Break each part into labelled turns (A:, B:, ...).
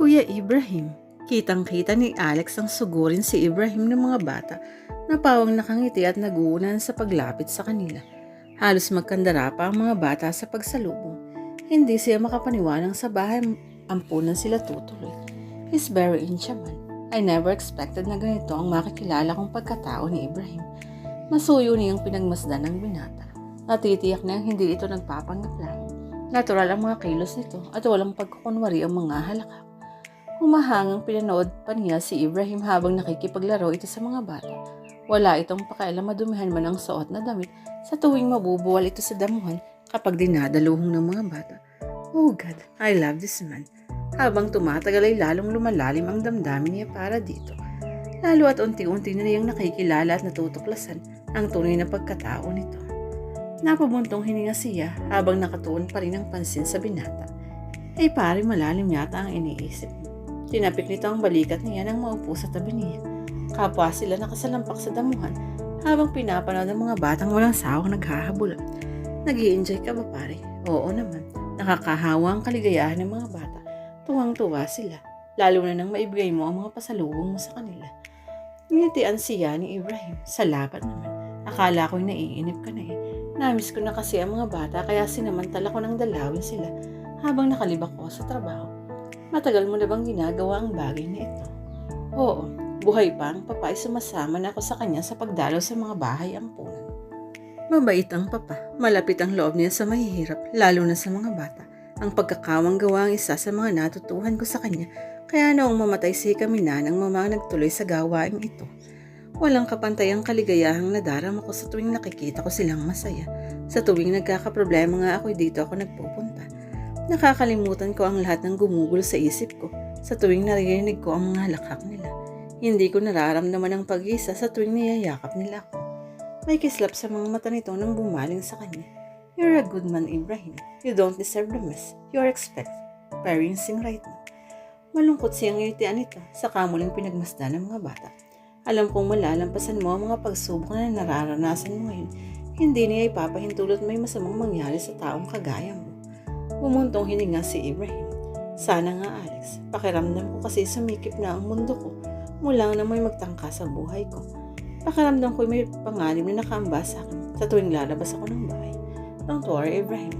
A: Kuya Ibrahim, kitang-kita ni Alex ang sugurin si Ibrahim ng mga bata na pawang nakangiti at naguunan sa paglapit sa kanila. Halos magkandara pa ang mga bata sa pagsalubong. Hindi siya makapaniwalang sa bahay ampunan sila tutuloy. He's very inchaman. I never expected na ganito ang makikilala kong pagkatao ni Ibrahim. Masuyo niyang pinagmasdan ng binata. Natitiyak niyang hindi ito nagpapanggap lang. Natural ang mga kilos nito at walang pagkukunwari ang mga halakak. Humahangang pinanood pa niya si Ibrahim habang nakikipaglaro ito sa mga bata. Wala itong pakialam madumihan man ang suot na damit sa tuwing mabubuwal ito sa damuhan kapag dinadaluhong ng mga bata. Oh God, I love this man. Habang tumatagal ay lalong lumalalim ang damdamin niya para dito. Lalo at unti-unti na niyang nakikilala at natutuklasan ang tunay na pagkatao nito. Napabuntong hininga siya habang nakatuon pa rin ang pansin sa binata. Ay pare malalim yata ang iniisip mo. Tinapik nito ang balikat niya nang maupo sa tabi niya. Kapwa sila nakasalampak sa damuhan habang pinapanood ng mga batang walang sawang naghahabulan. nag enjoy ka ba pare? Oo naman. Nakakahawa ang kaligayahan ng mga bata. Tuwang-tuwa sila. Lalo na nang maibigay mo ang mga pasalubong mo sa kanila. Ngitian siya ni Ibrahim. Salamat naman. Akala ko'y naiinip ka na eh. Namiss ko na kasi ang mga bata kaya sinamantala ko ng dalawin sila habang nakalibak ko sa trabaho. Matagal mo na bang ginagawa ang bagay na ito? Oo, buhay pa ang papa ay sumasama na ako sa kanya sa pagdalaw sa mga bahay ampunan. Mabait ang papa, malapit ang loob niya sa mahihirap, lalo na sa mga bata. Ang pagkakawang gawa ang isa sa mga natutuhan ko sa kanya, kaya noong mamatay si Kamina nang mama nagtuloy sa gawaing ito. Walang kapantayang kaligayahang nadarama ko sa tuwing nakikita ko silang masaya. Sa tuwing nagkakaproblema nga ako dito ako nagpupunta. Nakakalimutan ko ang lahat ng gumugol sa isip ko sa tuwing naririnig ko ang mga halakhak nila. Hindi ko nararamdaman ang pag-isa sa tuwing niyayakap nila ako. May kislap sa mga mata nito nang bumaling sa kanya. You're a good man, Ibrahim. You don't deserve the mess. You're experiencing right now. Malungkot siyang ngitian nito sa kamuling pinagmasdan ng mga bata. Alam kong malalampasan mo ang mga pagsubok na nararanasan mo ngayon. Hindi niya ipapahintulot may masamang mangyari sa taong kagaya mo. Bumuntong hininga si Ibrahim. Sana nga Alex, pakiramdam ko kasi sumikip na ang mundo ko mula na may magtangka sa buhay ko. Pakiramdam ko may panganib na nakaamba sa akin sa tuwing lalabas ako ng bahay. Don't worry, Ibrahim.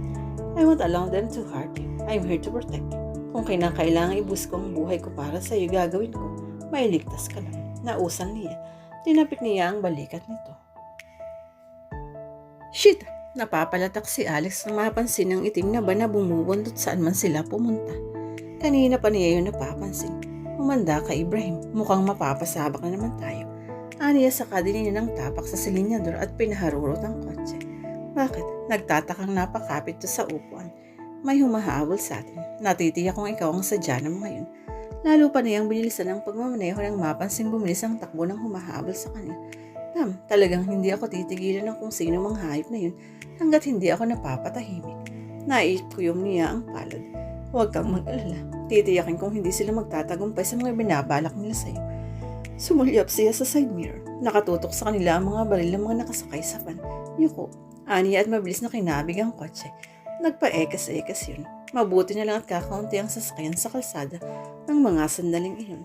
A: I won't allow them to hurt you. I'm here to protect you. Kung kinakailangan ibus ko ang buhay ko para sa iyo, gagawin ko. Mailigtas ka lang. Nausan niya. Tinapik niya ang balikat nito. Shit! Napapalatak si Alex nang mapansin ng itim na ba na bumubundot saan man sila pumunta. Kanina pa niya yun napapansin. Umanda ka Ibrahim, mukhang mapapasabak na naman tayo. Aniya sa din niya ng tapak sa silinyador at pinaharurot ang kotse. Bakit? Nagtatakang napakapit to sa upuan. May humahabol sa atin. Natitiyak kung ikaw ang sadya mo ngayon. Lalo pa niyang binilisan ng pagmamaneho nang mapansin bumilis ang takbo ng humahabol sa kanya. Tam, talagang hindi ako titigilan ng kung sino mang hayop na yun hanggat hindi ako napapatahimik. Naipkuyom niya ang palad. Huwag kang mag-alala. Titiyakin kung hindi sila magtatagumpay sa mga binabalak nila sa'yo. Sumulyap siya sa side mirror. Nakatutok sa kanila ang mga baril ng mga nakasakay sa van. Yuko, aniya at mabilis na kinabig ang kotse. Nagpa-ekas-ekas yun. Mabuti na lang at kakaunti ang sasakyan sa kalsada ng mga sandaling iyon.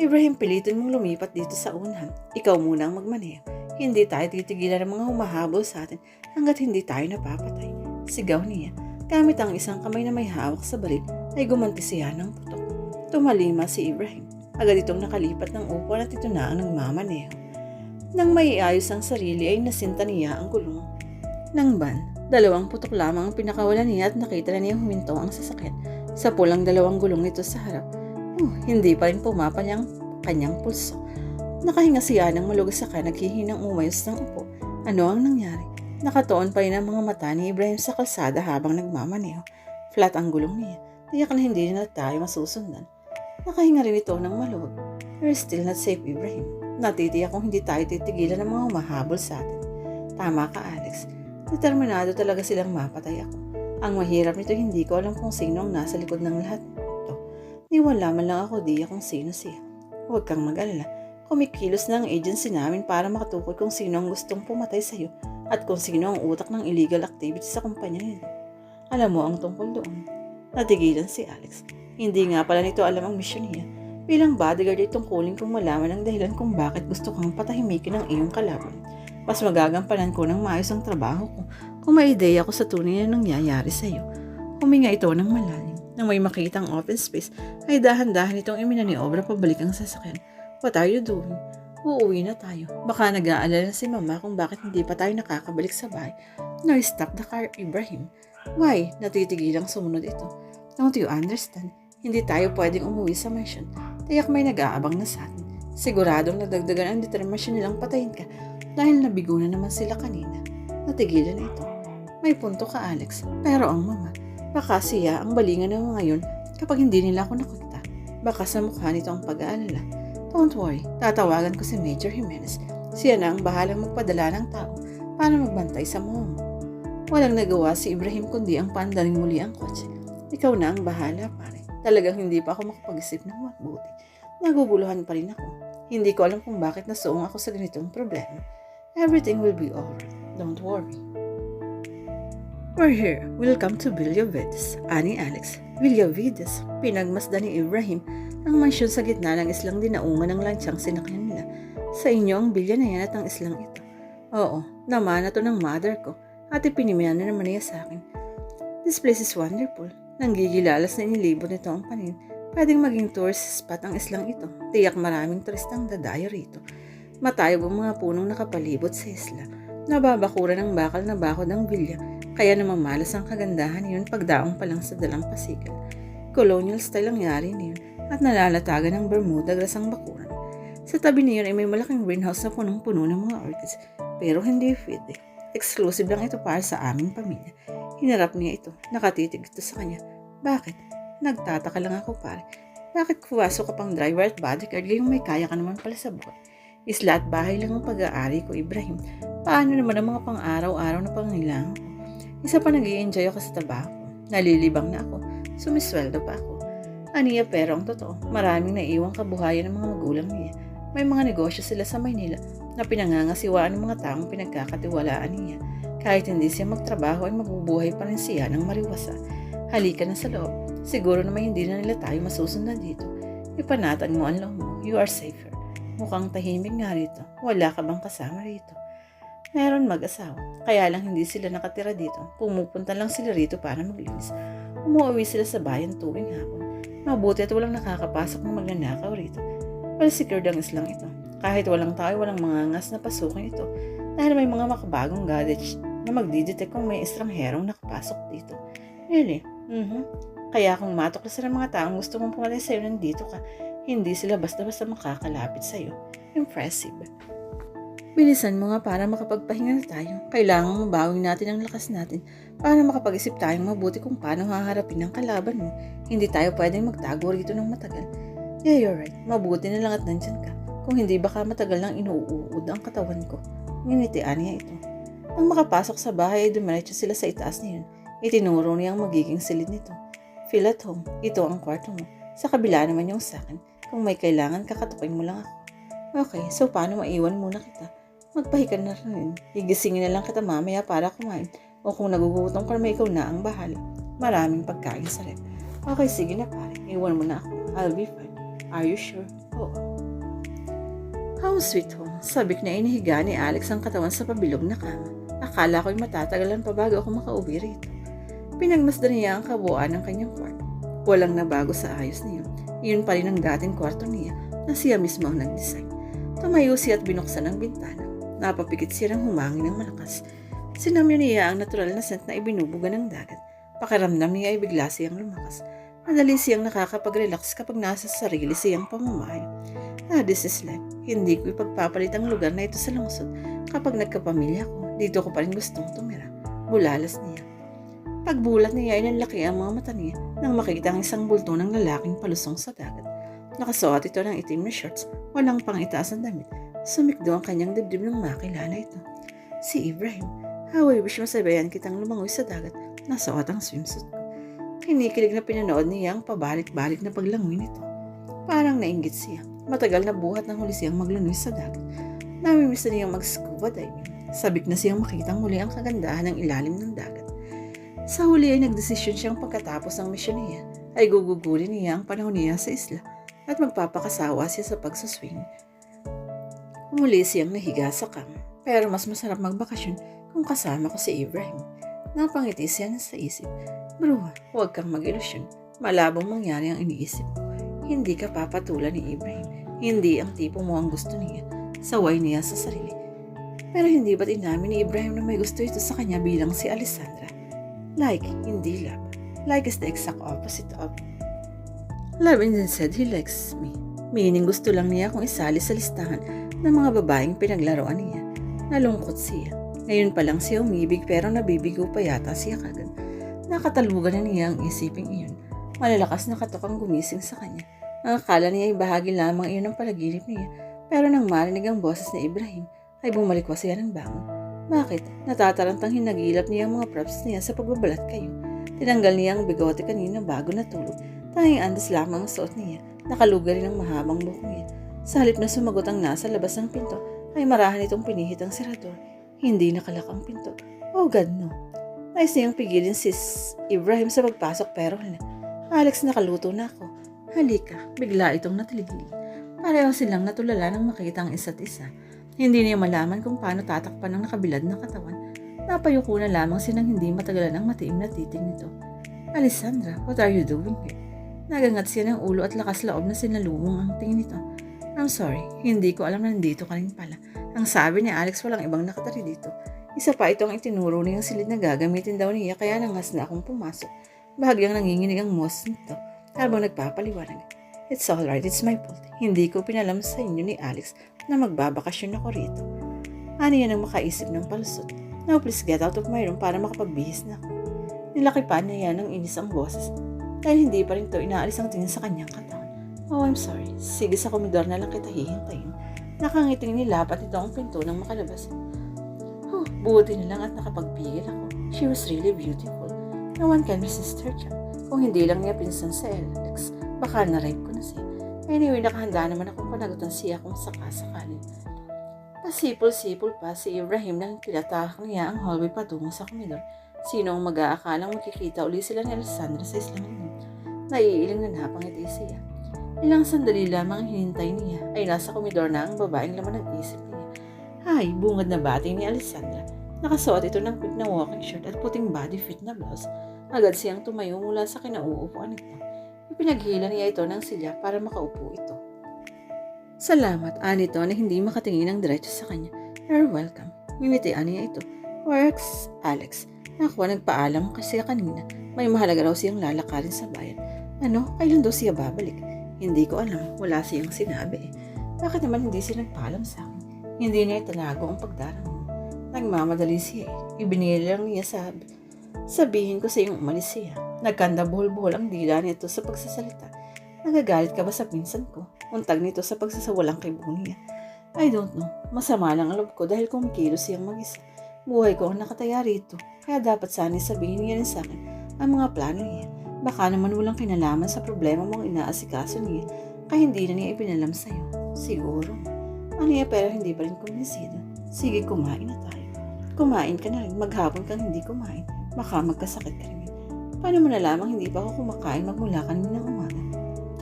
A: Ibrahim, pilitin mong lumipat dito sa unahan. Ikaw muna ang magmaneho. Hindi tayo titigilan ng mga humahabol sa atin hanggat hindi tayo napapatay. Sigaw niya. Gamit ang isang kamay na may hawak sa baril ay gumanti siya ng putok. Tumalima si Ibrahim. Agad itong nakalipat ng upuan at ito na ang nagmamaneho. Nang maiayos ang sarili ay nasinta niya ang gulong. Nang ban, dalawang putok lamang ang pinakawalan niya at nakita na niya huminto ang sasakyan. Sa pulang dalawang gulong nito sa harap. Oh, hindi pa rin pumapal ang kanyang pulso. Nakahinga siya ng malugas sa naghihinang umayos ng upo. Ano ang nangyari? Nakatoon pa rin ang mga mata ni Ibrahim sa kalsada habang nagmamaneho. Flat ang gulong niya. Tiyak na hindi na tayo masusundan. Nakahinga rin ito ng maluwag. You're still not safe, Ibrahim. Natitiyak kung hindi tayo titigilan ng mga humahabol sa atin. Tama ka, Alex. Determinado talaga silang mapatay ako. Ang mahirap nito hindi ko alam kung sino ang nasa likod ng lahat ito. Niwala man lang ako diya kung sino siya. Huwag kang mag-alala. Kumikilos na ang agency namin para makatukoy kung sino ang gustong pumatay sa iyo at kung sino ang utak ng illegal activity sa kumpanya nito. Alam mo ang tungkol doon. Natigilan si Alex. Hindi nga pala nito alam ang misyon niya. Bilang bodyguard ay tungkulin kong malaman ang dahilan kung bakit gusto kang patahimikin ang iyong kalaban. Mas magagampanan ko ng maayos ang trabaho ko kung may ideya ko sa tunay na nangyayari sa iyo. Huminga ito ng malalim. Nang may makitang open space, ay dahan-dahan itong iminaniobra pabalik ang sasakyan. What are you doing? Uuwi na tayo. Baka nag-aalala si mama kung bakit hindi pa tayo nakakabalik sa bahay. No, stop the car, Ibrahim. Why? Natitigilang sumunod ito. Don't you understand? Hindi tayo pwedeng umuwi sa mansion. Tiyak may nag-aabang na sa atin. Siguradong nadagdagan ang determinasyon nilang patayin ka dahil nabigo na naman sila kanina. Natigilan na ito. May punto ka, Alex. Pero ang mama, baka siya ang balingan ng mga yun kapag hindi nila ako nakita. Baka sa mukha nito ang pag-aalala. Don't worry, tatawagan ko si Major Jimenez. Siya na ang bahalang magpadala ng tao para magbantay sa mom. Walang nagawa si Ibrahim kundi ang pandaling muli ang kotse. Ikaw na ang bahala, pare. Talagang hindi pa ako makapag-isip ng mabuti. Naguguluhan pa rin ako. Hindi ko alam kung bakit nasuong ako sa ganitong problema. Everything will be alright. Don't worry. We're here. Welcome to Villavides. Ani Alex. Villavides. Pinagmasdan ni Ibrahim ang mansyon sa gitna ng islang dinaungan ng lansyang sinakyan nila. Sa inyo ang bilya na yan at ang islang ito. Oo, namana to ng mother ko at ipinimihan na naman niya sa akin. This place is wonderful. Nanggigilalas na inilibot nito ang panin. Pwedeng maging tourist spot ang islang ito. Tiyak maraming turistang dadayo rito. Matayog ang mga punong nakapalibot sa isla. Nababakuran ng bakal na bakod ang bilya, kaya namamalas ang kagandahan niyon pagdaong pa lang sa dalampasigan. Colonial style ang yari niyon at nalalatagan ng Bermuda grass ang bakuran. Sa tabi niyon ay may malaking greenhouse na punong-puno ng mga orchids, pero hindi pwede. Exclusive lang ito para sa aming pamilya. Hinarap niya ito, nakatitig ito sa kanya. Bakit? Nagtataka lang ako pare. Bakit kuwasok ka pang driver at bodyguard ngayong may kaya ka naman pala sa buhay? Isla at bahay lang ang pag-aari ko, Ibrahim. Paano naman ang mga pang-araw-araw na pangailangan? Isa pa nag enjoy ako sa trabaho. Nalilibang na ako. Sumisweldo pa ako. Aniya pero ang totoo, maraming naiiwang kabuhayan ng mga magulang niya. May mga negosyo sila sa Maynila na pinangangasiwaan ng mga taong pinagkakatiwalaan niya. Kahit hindi siya magtrabaho ay mabubuhay pa rin siya ng mariwasa. Halika na sa loob. Siguro naman hindi na nila tayo masusundan dito. Ipanatan mo ang loob mo. You are safer. Mukhang tahimik nga rito. Wala ka bang kasama rito? Meron mag-asawa. Kaya lang hindi sila nakatira dito. Pumupunta lang sila rito para maglinis. Umuwi sila sa bayan tuwing hapon. Mabuti at walang nakakapasok ng magnanakaw rito. Well secured ang islang ito. Kahit walang tao, walang mga ngas na pasukin ito. Dahil may mga makabagong gadgets na magdidetect kung may estrangherong nakapasok dito. Really? Mhm. Kaya kung matuklas ng mga taong gusto mong pumatay sa'yo nandito ka, hindi sila basta-basta makakalapit sa'yo. Impressive. Bilisan mo nga para makapagpahinga na tayo. Kailangan mabawin natin ang lakas natin para makapag-isip tayong mabuti kung paano haharapin ang kalaban mo. Hindi tayo pwedeng magtago rito ng matagal. Yeah, you're right. Mabuti na lang at nandyan ka. Kung hindi baka matagal nang inuuod ang katawan ko. Nginitian niya ito. Nang makapasok sa bahay ay dumiretso sila sa itaas niyon. Itinuro niya ang magiging silid nito. Feel at home. Ito ang kwarto mo. Sa kabila naman yung sa akin. Kung may kailangan, kakatukin mo lang ako. Okay, so paano maiwan muna kita? Magpahikan na rin. Higisingin na lang kita mamaya para kumain. O kung nagugutom ka naman, ikaw na ang bahala. Maraming pagkain sa rep. Okay, sige na pare. Iwan mo na ako. I'll be fine. Are you sure? Oo. How sweet home. Sabik na inihiga ni Alex ang katawan sa pabilog na kama. Akala ko'y matatagalan pa bago ako makauwi rito. Pinagmasdan niya ang kabuuan ng kanyang kwarto. Walang nabago sa ayos niyo. Iyon pa rin ang dating kwarto niya na siya mismo ang nag-design. Tumayo siya at binuksan ang bintana. Napapikit siya ng humangin ng malakas. Sinamyo niya ang natural na scent na ibinubuga ng dagat. Pakiramdam niya ay bigla siyang lumakas. Madali siyang nakakapag-relax kapag nasa sarili siyang pamamahay. Ah, this is life. Hindi ko ipagpapalit ang lugar na ito sa lungsod. Kapag nagkapamilya ko, dito ko pa rin gustong tumira. Bulalas niya. Pagbulat niya ay nanlaki ang mga mata niya nang makita ang isang bulto ng lalaking palusong sa dagat. Nakasuot ito ng itim na shorts, walang pang itaas ang damit. Sumikdo ang kanyang dibdib nang makilala ito. Si Ibrahim. How I wish masabayan kitang lumangoy sa dagat. Nasuot ang swimsuit ko. Kinikilig na pinanood niya ang pabalik-balik na paglangoy nito. Parang nainggit siya. Matagal na buhat ng huli siyang maglangoy sa dagat. Namimiss na niyang mag-scuba diving. Sabik na siyang makitang muli ang kagandahan ng ilalim ng dagat. Sa huli ay nagdesisyon siyang pagkatapos ng misyon niya ay gugugulin niya ang panahon niya sa isla at magpapakasawa siya sa pagsaswing. Muli siyang nahiga sa kama, pero mas masarap magbakasyon kung kasama ko si Ibrahim. Napangiti siya na sa isip. Bruha, huwag kang mag-ilusyon. Malabong mangyari ang iniisip mo. Hindi ka papatulan ni Ibrahim. Hindi ang tipo mo ang gusto niya. Saway niya sa sarili. Pero hindi ba't inamin ni Ibrahim na may gusto ito sa kanya bilang si Alessandra? Like, hindi love. Like is the exact opposite of Love and said he likes me. Meaning gusto lang niya akong isali sa listahan ng mga babaeng pinaglaruan niya. Nalungkot siya. Ngayon pa lang siya umibig pero nabibigo pa yata siya kagad. Nakatalugan na niya ang isiping iyon. Malalakas na katok gumising sa kanya. Ang akala niya ay bahagi lamang iyon ng palaginip niya. Pero nang marinig ang boses ni Ibrahim, ay bumalikwa siya ng bangon. Bakit? Natatarantang hinagilap niya ang mga props niya sa pagbabalat kayo. Tinanggal niya ang bigote kanina bago natulog. Tanging andas lamang ang suot niya. Nakalugar rin ang mahabang buhok niya. Sa halip na sumagot ang nasa labas ng pinto, ay marahan itong pinihit ang sirador. Hindi nakalak ang pinto. Oh God, no. Nais niyang pigilin si Ibrahim sa pagpasok pero hala. Alex, nakaluto na ako. Halika, bigla itong natiligil. Pareho silang natulala nang makita ang isa't isa. Hindi niya malaman kung paano tatakpan ang nakabilad na katawan. Napayuko na lamang silang hindi matagalan ang matiim na titig nito. Alessandra, what are you doing here? Nagangat siya ng ulo at lakas loob na sinalubong ang tingin nito. I'm sorry, hindi ko alam na nandito ka rin pala. Ang sabi ni Alex walang ibang nakatari dito. Isa pa ito ang itinuro niyang silid na gagamitin daw niya kaya nangas na akong pumasok. Bahagyang nanginginig ang moss nito habang nagpapaliwanag. It's alright, it's my fault. Hindi ko pinalam sa inyo ni Alex na magbabakasyon ako rito. Ano yan ang makaisip ng palusot? Now please get out of my room para makapagbihis na ako. Nilaki pa niya yan ng inis ang boses dahil hindi pa rin to inaalis ang tingin sa kanyang katawan. Oh, I'm sorry. Sige sa komedor na lang kita hihintayin. Nakangiting nilapat ito ang pinto nang makalabas. Oh, buti na lang at nakapagpigil ako. She was really beautiful. No one can resist her charm. Kung hindi lang niya pinsan sa Alex, baka na-rape ko na siya. Anyway, nakahanda naman akong panagutan siya kung sakasakali. Pasipol-sipol pa si Ibrahim nang tinatahak niya ang hallway patungo sa komedor. Sino ang mag-aakalang makikita uli sila ni Alessandra sa yun? Naiiling na napangiti siya. Ilang sandali lamang hinintay niya ay nasa komedor na ang babaeng laman ng isip niya. Hay, bungad na bati ni Alessandra. Nakasuot ito ng pink na walking shirt at puting body fit na blouse. Agad siyang tumayo mula sa kinauupuan nito. Ipinaghila niya ito ng silya para makaupo ito. Salamat, anito na hindi makatingin ng diretso sa kanya. You're welcome. Ngimitian niya ito. Works, Alex. Ako nagpaalam kasi kanina. May mahalaga raw siyang lalakarin sa bayan. Ano? Kailan daw siya babalik? Hindi ko alam. Wala siyang sinabi. Bakit naman hindi siya nagpaalam sa akin? Hindi niya itanago ang pagdarang. Nagmamadali siya eh. Ibinili lang niya sabi. Sabihin ko sa iyong umalis siya. Nagkanda buhol-buhol ang dila nito sa pagsasalita. Nagagalit ka ba sa pinsan ko? Untag nito sa pagsasawalang kay niya. I don't know. Masama lang ang loob ko dahil kumikilos siyang mag-isa. Buhay ko ang nakataya rito. Kaya dapat sana sabihin niya rin sa akin ang mga plano niya. Baka naman walang kinalaman sa problema mong inaasikaso niya kaya hindi na niya ipinalam sa'yo. Siguro. Ano niya pero hindi pa rin kumbinsido. Sige, kumain na tayo. Kumain ka na rin. Maghapon kang hindi kumain. Baka magkasakit ka rin. Paano mo na lamang hindi pa ako kumakain magmula kanina ng umaga?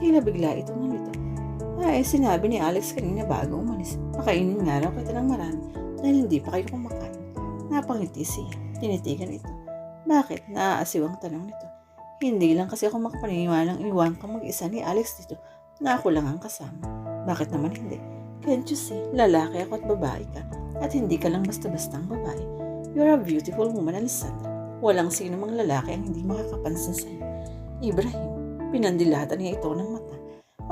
A: Tila bigla ito nalito. Ay, sinabi ni Alex kanina bago umalis. Pakainin nga raw kita ng marami dahil hindi pa kayo kumakain. Napangiti siya. Tinitigan ito. Bakit? Naaasiw ang tanong nito. Hindi lang kasi ako makapaniniwalang iwan ka mag-isa ni Alex dito na ako lang ang kasama. Bakit naman hindi? Can't you see? Lalaki ako at babae ka. At hindi ka lang basta-bastang babae. You're a beautiful woman, Alessandra. Walang sino mang lalaki ang hindi makakapansin sa'yo. Ibrahim, pinandilatan niya ito ng mata.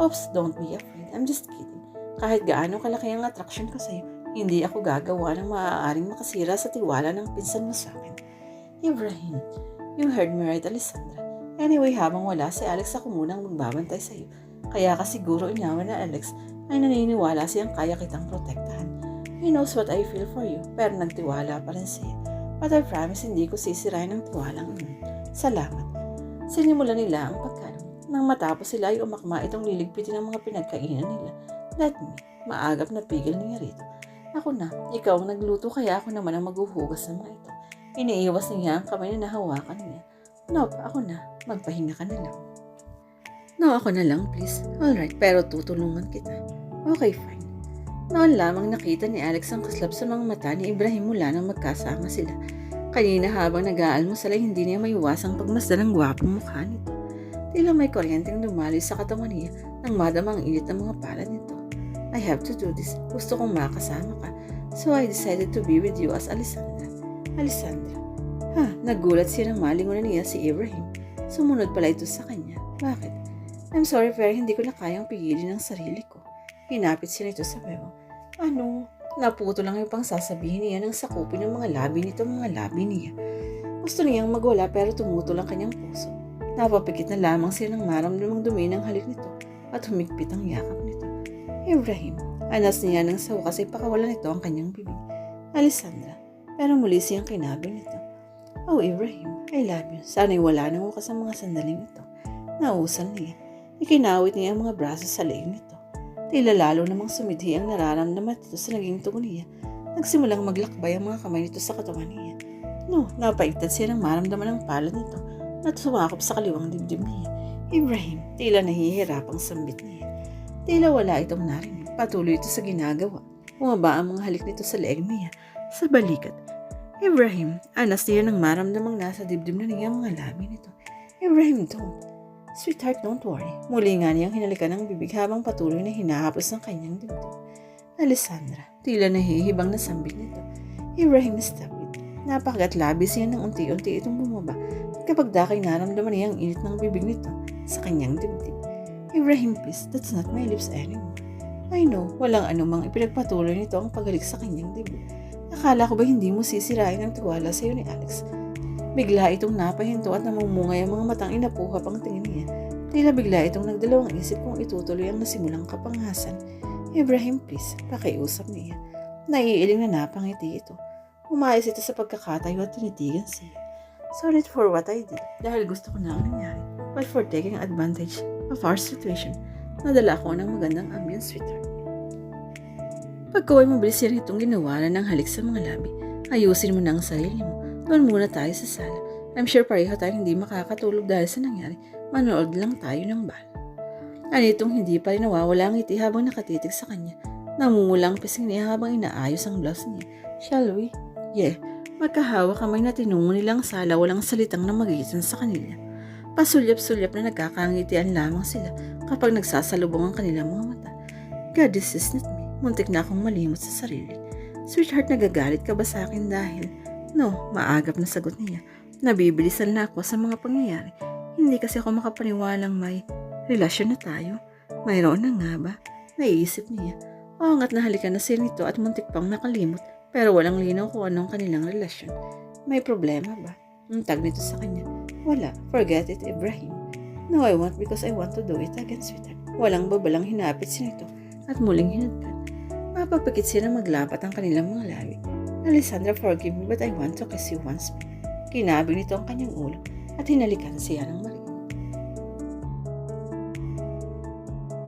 A: Oops, don't be afraid. I'm just kidding. Kahit gaano kalaki ang attraction ko sa'yo, hindi ako gagawa ng maaaring makasira sa tiwala ng pinsan mo sa akin. Ibrahim, you heard me right, Alessandra. Anyway, habang wala si Alex, ako munang magbabantay sa'yo. Kaya ka siguro inawan na Alex ay naniniwala siyang kaya kitang protektahan. He knows what I feel for you, pero nagtiwala pa rin siya. But I promise hindi ko sisirain ang tiwalang yun. Salamat. Sinimulan nila ang pagkain. Nang matapos sila ay umakma itong liligpitin ng mga pinagkainan nila. Let me, maagap na pigil niya rito. Ako na, ikaw ang nagluto kaya ako naman ang maghuhugas ng mga ito. Iniiwas niya ang kamay na nahawakan niya. Nope, ako na. Magpahinga ka na lang. No, ako na lang, please. Alright, pero tutulungan kita. Okay, fine. Noon lamang nakita ni Alex ang kaslap sa mga mata ni Ibrahim mula nang magkasama sila. Kanina habang nag-aalmusal hindi niya maiwasang pagmasdan ang gwapong mukha nito. Tila may kuryenteng lumali sa katawan niya nang madama ang init ng mga palad nito. I have to do this. Gusto kong makasama ka. So I decided to be with you as Alessandra. Alessandra. Ha, nagulat nang malingunan niya si Ibrahim. Sumunod pala ito sa kanya. Bakit? I'm sorry pero hindi ko na kayang pigilin ang sarili ko. Hinapit siya nito sa bebo. Ano? Naputo lang yung pang sasabihin niya ng sakupin ng mga labi nito mga labi niya. Gusto niyang magwala pero tumuto lang kanyang puso. Napapikit na lamang siya ng maramdamang dumi ng halik nito at humigpit ang yakap nito. Ibrahim, anas niya ng sa wakas ay pakawalan nito ang kanyang bibig. Alessandra, pero muli siyang kinabing nito. Oh Ibrahim, I love you. Sana'y wala nang wakas ang mga sandaling ito. Nausal niya. Ikinawit niya ang mga braso sa leeg nito. Tila lalo namang sumidhi ang nararamdaman nito sa naging tugon niya. Nagsimulang maglakbay ang mga kamay nito sa katawan niya. No, napaigtad siya ng maramdaman ng palad nito at sumakop sa kaliwang dibdib niya. Ibrahim, tila nahihirapang sambit niya. Tila wala itong narinig. Patuloy ito sa ginagawa. Bumaba ang mga halik nito sa leeg niya, sa balikat. Ibrahim, anas niya ng maramdamang nasa dibdib na niya ang mga labi nito. Ibrahim, don't. Sweetheart, don't worry. Muli nga niyang hinalikan ng bibig habang patuloy na hinahapos ng kanyang dibdib. Alessandra, tila nahihibang na sambit nito. Ibrahim, stop it. Napakagat labis niya ng unti-unti itong bumaba kapag dakay naramdaman niya ang init ng bibig nito sa kanyang dibdib. Ibrahim, please, that's not my lips anymore. I know, walang anumang ipinagpatuloy nito ang paghalik sa kanyang dibdib. Akala ko ba hindi mo sisirain ang tiwala sa iyo ni Alex? Bigla itong napahinto at namumungay ang mga matang inapuhap ang tingin niya. Tila bigla itong nagdalawang isip kung itutuloy ang nasimulang kapanghasan. Ibrahim, please, pakiusap niya. Naiiling na napangiti ito. Umayos ito sa pagkakatayo at tinitigan siya. Sorry for what I did dahil gusto ko na ang nangyari. But for taking advantage of our situation, nadala ko ng magandang ambience, sweetheart. Pagkaway mabilis siya itong ginawalan ng halik sa mga labi. Ayusin mo na ang sarili mo. Doon muna tayo sa sala. I'm sure pareho tayong hindi makakatulog dahil sa nangyari. Manood lang tayo ng bal. Anitong hindi pa rin nawawala ang ngiti habang nakatitig sa kanya. Namumulang pising niya habang inaayos ang blouse niya. Shall we? Yeah. Magkahawa kamay na tinungo nilang sala walang salitang na magitan sa kanila. Pasulyap-sulyap na nagkakangitian lamang sila kapag nagsasalubong ang kanilang mga mata. God, this is not me. Muntik na akong malimot sa sarili. Sweetheart, nagagalit ka ba sa akin dahil? No, maagap na sagot niya. Nabibilisan na ako sa mga pangyayari. Hindi kasi ako makapaniwalang may relasyon na tayo. Mayroon na nga ba? Naiisip niya. Oo nga't nahalikan na sila nito at muntik pang nakalimot pero walang linaw kung anong kanilang relasyon. May problema ba? Ang tag nito sa kanya. Wala. Forget it, Ibrahim. No, I want because I want to do it again, sweetheart. Walang babalang hinapit siya nito at muling hinagkan. Mapapikit sila maglapat ang kanilang mga labi. Alessandra, forgive me but I want to kiss you once. Kinabig nito ang kanyang ulo at hinalikan siya ng mali.